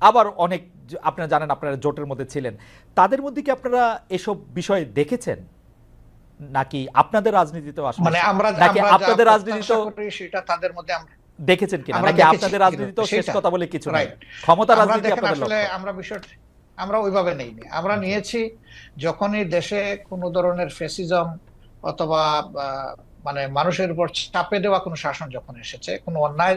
আবার অনেক আপনারা জানেন আপনারা জোটের মধ্যে ছিলেন। তাদের মধ্যে কি আপনারা এসব বিষয় দেখেছেন? নাকি আপনাদের রাজনীতিতেও আসলে মানে আমরা নাকি আপনাদের করি সেটা তাদের মধ্যে আমরা দেখেছেন কিনা? নাকি আপনাদের কিনা, রাজনীতিতেও শেষ কথা বলে কিছু নাই? ক্ষমতা রাজনীতি আপনাদের আসলে আমরা বিষয়টা আমরা ওইভাবে নেইনি। আমরা নিয়েছি যখনই দেশে কোনো ধরনের ফেসিজম অথবা মানে মানুষের উপর চাপে দেওয়া কোনো শাসন যখন এসেছে কোনো অন্যায়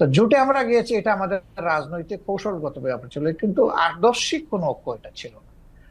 তো জোটে আমরা গিয়েছি, এটা আমাদের রাজনৈতিক কৌশলগত ব্যাপার ছিল, কিন্তু আদর্শিক কোনো ঐক্য এটা ছিল না।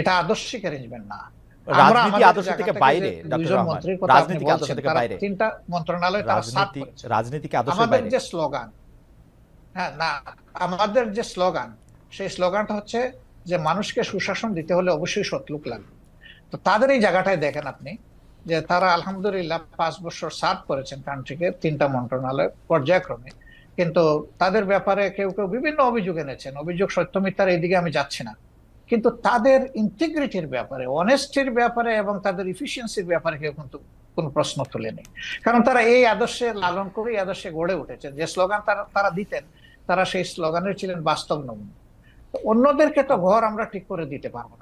এটা আদর্শিক অ্যারেঞ্জমেন্ট না। রাজনীতি আদর্শ থেকে বাইরে আদর্শ থেকে তিনটা মন্ত্রণালয় তারা। আমাদের যে স্লোগান হ্যাঁ না আমাদের যে স্লোগান সেই স্লোগানটা হচ্ছে যে মানুষকে সুশাসন দিতে হলে অবশ্যই সৎলোক লাগবে। তো তাদের এই জায়গাটায় দেখেন আপনি যে তারা আলহামদুলিল্লাহ পাঁচ বছর সার্ভ করেছেন কান্ট্রিকে তিনটা মন্ত্রণালয় পর্যায়ক্রমে। কিন্তু তাদের ব্যাপারে কেউ কেউ বিভিন্ন অভিযোগ এনেছেন। অভিযোগ সত্য মিথ্যার এইদিকে আমি যাচ্ছি না। কিন্তু তাদের ইন্টিগ্রিটির ব্যাপারে অনেস্টির ব্যাপারে এবং তাদের ইফিসিয়েন্সির ব্যাপারে কেউ কিন্তু কোনো প্রশ্ন তুলে নেই। কারণ তারা এই আদর্শে লালন করে, এই আদর্শে গড়ে উঠেছেন। যে স্লোগান তারা তারা দিতেন, তারা সেই স্লোগানের ছিলেন বাস্তব নমুনা। অন্যদেরকে তো ঘর আমরা ঠিক করে দিতে পারব না।